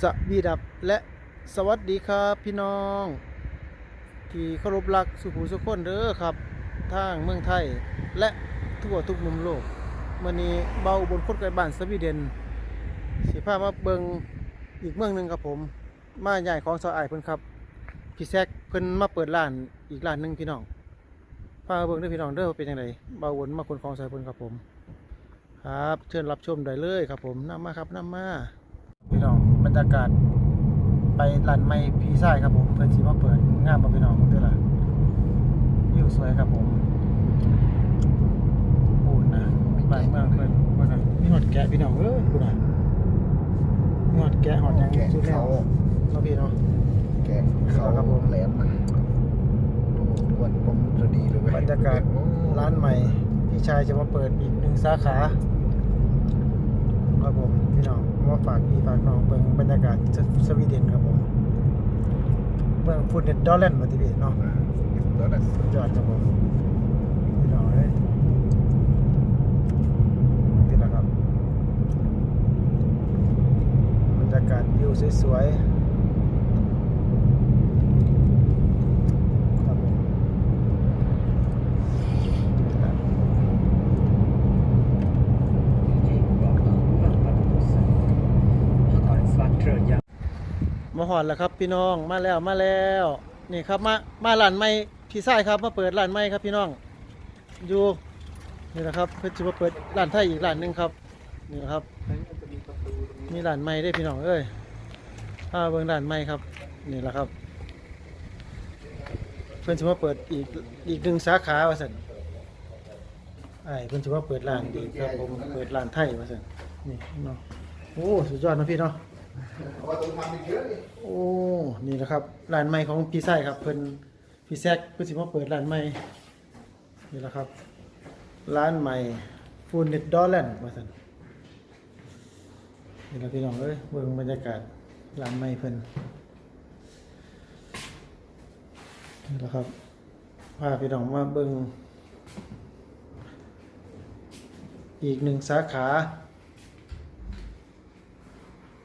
สวีดับและสวัสดีครับพี่น้อง ที่เคารพรักสุภูสุขคนเด้อครับ ทางเมืองไทยและทั่วทุกมุมโลกมื่อนี้เบาบนคนไกลบ้านสวีเดนสิพามาเบิงอีกเมืองหนึ่งครับผม มาใหญ่ของสาวไอายเพิ่นครับพี่แซกเพิ่นมาเปิดร้านอีกร้านหนึ่งพี่น้องพาเบิงด้อพี่น้องเด้อเป็นยังไงเบาบนมาคนของสาวเพิ่นครับผม ครับ เชิญรับชมได้เลยครับผมน้ำมาครับน้ำมาพี่น้อง บรรยากาศไปร้านไม้พีซ่ายครับผมเพื่อนสิมาเปิดงานมาพี่น้องเด้อล่ะวิวสวยครับผมโอ้นะบ้านเมืองเพิ่นเพิ่นน่ะมีหอดแกะพี่น้องเอ้ยคุณน่ะมีหอดแกะหอดหยังแกะสุดแล้วเขาเนาะพี่เนาะแกะเขาครับผมแหลมนะวันผมจะดีเลยเว้ยบรรยากาศโอ้ร้านใหม่พี่ชายจะมาเปิดอีกหนึ่งสาขาครับผมพี่น้อง มาฝากพี่ฝากน้องเบิ่งบรรยากาศสวีเดนครับผมเบิ่งฟูดเน็ตดอลเลนมาที่พี่เนาะดอลเลนสุดยอดครับผมพี่น้องเอ้ยนี่แหละครับบรรยากาศวิวสวยๆครับผมนี่แหละ มา หอดแล้วครับ พี่น้องมาแล้วมาแล้วนี่ครับมามาร้านใหม่พี่ชายครับมาเปิดร้านใหม่ครับพี่น้องอยู่นี่นะครับเพื่อจะมาเปิดร้านไทยอีกร้านหนึ่งครับนี่นะครับมีร้านใหม่ได้พี่น้องเอ้ยพาเบิ่งร้านใหม่ครับนี่แหละครับ เพื่อนจะมาเปิดอีกอีกหนึ่งสาขาว่าสันไอ้เพื่อนจะมาเปิดร้านอีครับผมเปิดร้านไทยว่าสันนี่เนาะโอ้สุดยอดนะพี่เนาะ ว่าต้องทำอีกเยอะดิโอ้ นี่แหละครับ ร้านใหม่ของพี่ไส้ครับ เพิ่นพี่แซกเพิ่นสิมาเปิดร้านใหม่ นี่แหละครับ ร้านใหม่ฟูนเน็ตดอลแลนด์ว่าซั่นนี่แหละพี่น้องเอ้ยเบิ่งบรรยากาศร้านใหม่เพิ่นนี่แหละครับพาพี่น้องมาเบิ่งอีกหนึ่งสาขา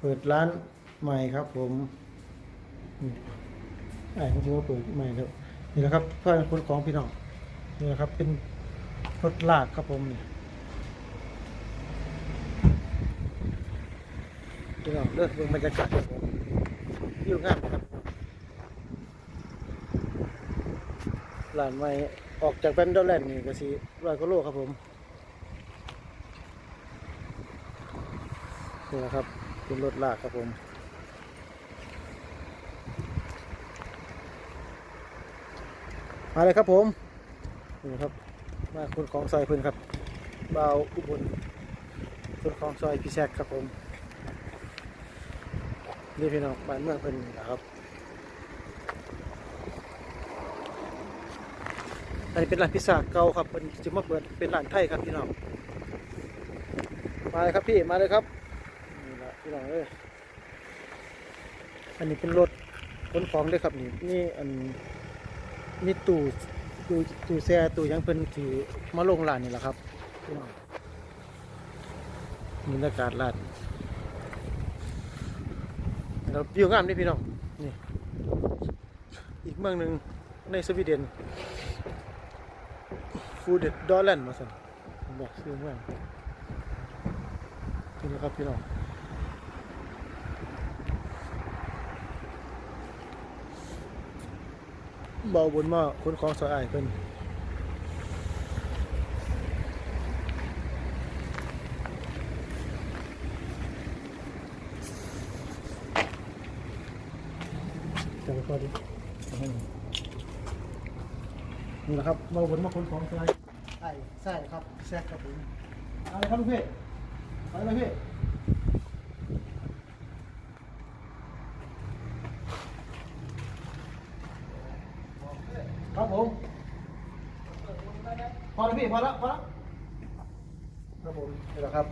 เปิดร้านใหม่ครับ ผมนี่ไอ้ผมคิดว่าเปิดใหม่แล้วนี่แหละครับเพื่อนคนของพี่น้องนี่แหละครับ เป็นรถลากครับผมนี่พี่น้องเลือกเบิ่งบรรยากาศครับผมวิวงามครับร้านใหม่ออกจากแบนดอลแลนด์นี่ก็สิร้อยกว่าโลครับผมนี่แหละครับ เป็นรถลากครับผมมาเลยครับผมนี่ครับมาคุณของซอยเพิ่นครับเบาอุบลคุณของซอยพี่แซกครับผมนี่พี่น้องบ้านเมืองเพิ่นนะครับอันนี้เป็นร้านพิซซ่าเก่าครับเพิ่นจะมาเปิดเป็นร้านไทยครับพี่น้องมาเลยครับพี่มาเลยครับ พี่น้องเอ้ยอันนี้เป็นรถขนของด้วยครับนี่นี่อันนี่ตู้ตู้ตู้แช่ตู้ยังเพิ่นถือมาลงร้านนี่แหละครับพี่น้องบรรยากาศร้านแล้ววิวงามนี่พี่น้องนี่อีกเมืองหนึ่งในสวีเดนฟูเดดดอลแลนด์มาสั่นผมบอกชื่อเมืองนี่นะครับพี่น้อง เบาบนมาคนของสะอายเพิ่นจับไปพอดีนี่แหละครับเบาบนมาคนของสะอายไอ้ใช่ครับแซกครับผมเอาเลยครับลูกพี่ไปเลยพี่ ครับผม พอแล้วพี่ พอแล้วพอแล้วครับผมนี่แหละครับ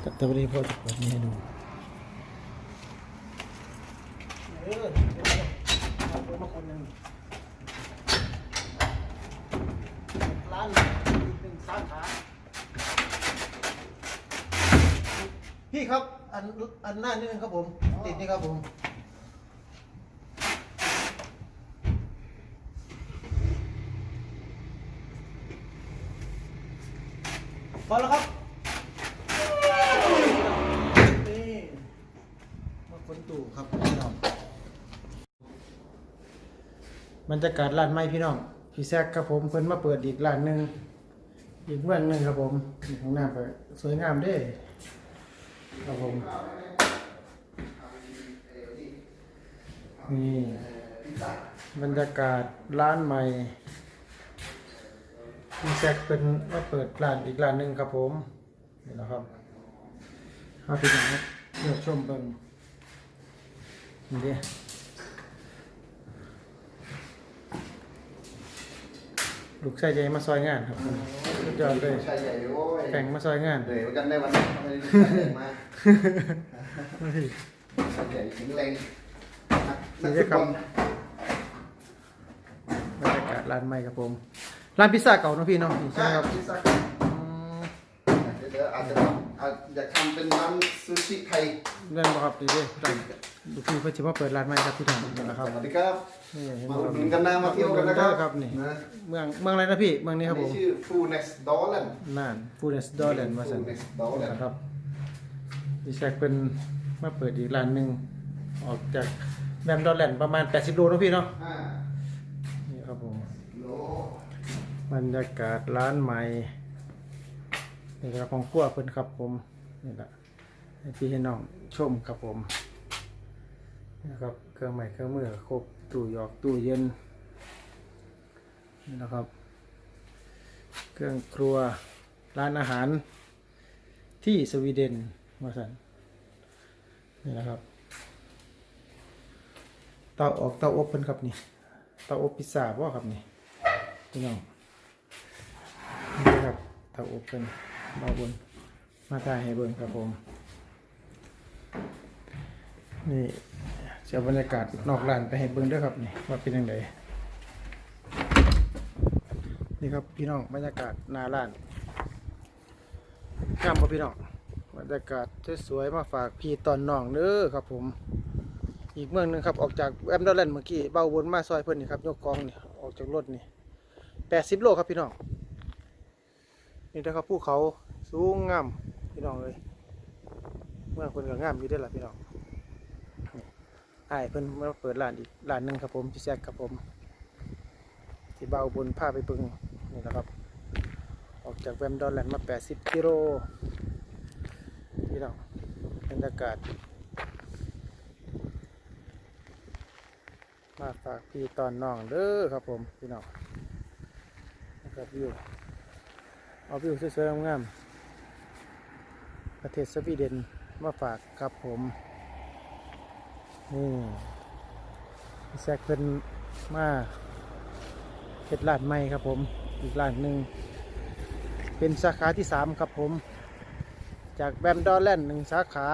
แต่แต่วันนี้พ่อจะเปิดนี่ให้ดูเออเดี๋ยวๆเอาคนมาคนหนึ่งร้านอีกหนึ่งสาขาพี่ครับ อันอันหน้านิดนึงครับผม ติดนี่ครับผมพอแล้วครับนี่มาคนตู่ครับพี่น้องบรรยากาศร้านไม้พี่น้องพี่แซกครับผมเพิ่นมาเปิดอีกร้านหนึ่งอีกเมืองหนึ่งครับผมนี่ข้างหน้าก็สวยงามเด้ ครับผมนี่บรรยากาศร้านใหม่พี่แซกเป็นมาเปิดร้านอีกร้านหนึ่งครับผมนี่นะครับเอาพี่น้องครับเลือกชมเบิ่งนี่เด้ลูกชายใหญ่มาซอยงานครับสุดยอดเลยชายใหญ่โว้ยแต่งมาซอยงานเหนื่อยเหมือนกันได้วันนี้ทำไมชา ยใหญ่มาชายใหญ่แข็งแรงนักนักฟุตบอลบรรยากาศร้านใหม่ครับผม ร้านพิซซ่าเก่าเนะพี่เนาะนี่ใช่ใช่ไหมคครัรับบพิซซ่าอืมเดี๋ยวอาจจะทำอาจอยากทำเป็นร้านซูชิไทยเรื่องบ่ครับดีเด้ร้านลูกพี่เพิ่นสิมาเปิดร้านใหม่ครับพี่น้องนี่แหละครับสวัสดีครับ นี่เห็นมาบ่อุครับดหนุนกันนะมาเที่ยวกันนะครับครับนี่นะเมืองเมืองอะไรนะพี่เมืองนี้ครับผม ชื่อ Full Next Dollar น่านฟูเดสดอร์แลนด์มาสั่น Full Next Dollar นะครับ ดิแซกเป็นมาเปิดอีกร้านหนึงออกจากแบมดอร์แลนด์ประมาณ 80 โลเนอะพี่เนาะอ่านี่ครับผมโลบรรยากาศร้านใหม่นี่ครับของครัวเพิ่นครับผมนี่แหละให้พี่ให้น้องชมครับผมนี่นะครับเครื่องใหม่เครื่องมือครบตู้หยอกตู้เย็นนี่นะครับ เครื่องครัวร้านอาหารที่สวีเดน มาสันนี่นะครับ เตาออกเตาอบเพิ่นครับนี่ เตาอบพิซซ่าบ่ครับนี่พี่น้องนี่ครับเตาอบเป็นเบาบน มาถ่ายให้เบิ่งครับผม นี่เสียบรรยากาศนอกร้านไปให้เบิ่งด้วยครับนี่ว่าเป็นยังไงนี่ครับพี่น้องบรรยากาศหน้าร้านงามบ่พี่น้อง บรรยากาศสวยๆมาฝากพี่ตอนน้องเด้อครับผม อีกเมืองหนึงครับออกจากแอมดอลแลนด์เมื่อกี้เบาบนมาซอยเพิ่นนี่ครับยกกองนี่ออกจากรถนี่แปดสิบโลครับพี่น้องนี่นะครับภูเขาสูงงามพี่น้องเลยเมื่อคนก็งามอยู่ได้ละพี่น้องนี่อ้เพิ่นมาเปิดร้านอีกร้านหนึ่งครับผมพี่แซกครับผมที่เบาบนพาไปเบิ่งนี่นะครับ ออกจากแวมดอลแลนด์มา 80 กิโล พี่น้องบรรยากาศ มาฝากพี่ตอนน้องเด้อครับผมพี่น้องนะครับวิวเอาวิวสวยๆงามประเทศสวีเดนมาฝากครับผมนี่แซกเป็นมาเฮ็ดร้านใหม่ครับผมอีกร้านหนึ่งเป็นสาขาที่สามครับผม จากแบมดอลแลนด์หนึ่งสาขา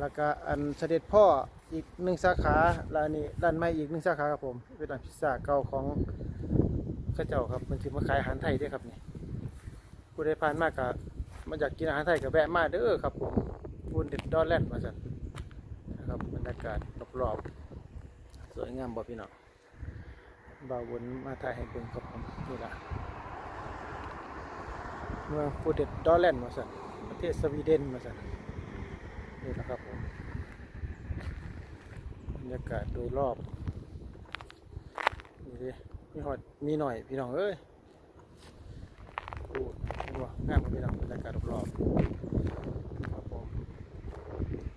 แล้วก็อันเสด็จพ่ออีกหนึ่งสาขาร้านนี้ร้านใหม่อีกหนึ่งสาขาครับผมเป็นร้านพิซซ่าเก่าของข้าเจ้าครับมันคือมาขายอาหารไทยด้วยครับนี่ผู้ใดผ่านมากกับมาอยากกินอาหารไทยกับแวะมาเด้อครับผมฟูนเด็ดดอแลนด์มาสั่นนะครับบรรยากาศรอบๆสวยงามบ่พี่น้องบ่าววนมาถ่ายให้เบิ่งครับผมนี่ละเมืองฟูนเด็ดดอแลนด์มาสั่น ประเทศสวีเดนมาสั่นนี่แหละครับผมบรรยากาศโดยรอบนี่ดิมีหอดมีหน่อยพี่น้องเอ้ยโอ้เห็นบ่งามกว่าพี่น้องบรรยากาศรอบๆครับผม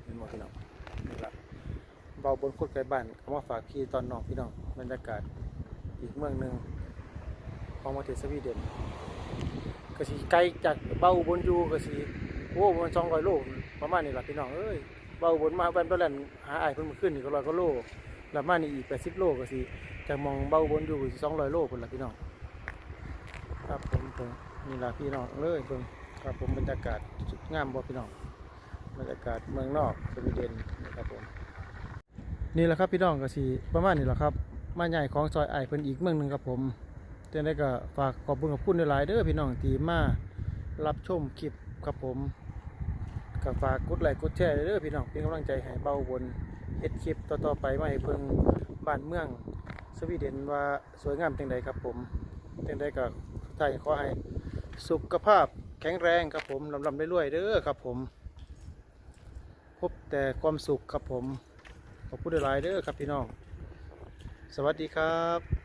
เห็นบ่พี่น้องนี่ละเบาบนโคตรไกลบ้านเอามาฝากพี่ตอนน้องพี่น้องบรรยากาศอีกเมืองหนึ่งของประเทศสวีเดนก็สิไกลจากเบาบนอยู่ก็สิ โอ้ประมาณสองร้อยโลประมาณนี้หล่ะพี่น้องเอ้ยเบาบนมาแวนดอลแลนหาอ้เพิ่นมาขึ้นนี่ก็ร้อยกว่าโลแล้วมานี่อีกแปดสิบโลก็สิจากมองเบาบนอยู่สองร้อยโลพุ่นละพี่น้องครับผมผมนี่ละพี่น้องเลยเบิ่งครับผมบรรยากาศสุดงามบ่พี่น้องบรรยากาศเมืองนอกสวีเดนนะครับผมนี่แหละครับพี่น้องก็สิประมาณนี้แหละครับมาใหญ่ของซอยไอเพิ่นอีกเมืองหนึ่งครับผมแต่ได้ก็ฝากขอบคุณขอบคุณหลายเด้อพี่น้องที่มารับชมคลิปครับผม ก็ฝากกดไลค์กดแชร์เด้อพี่น้องเป็นกำลังใจให้เบาบนเฮ็ดคลิปต่อๆไปมาให้เพิ่งบ้านเมือง สวีเดนว่าสวยงามจังใดครับผมจังใดก็สุดท้ายขอให้สุขภาพแข็งแรงครับผมลำลำรวยๆเด้อครับผม พบแต่ความสุขครับผมขอบคุณหลายเด้อครับพี่น้อง สวัสดีครับ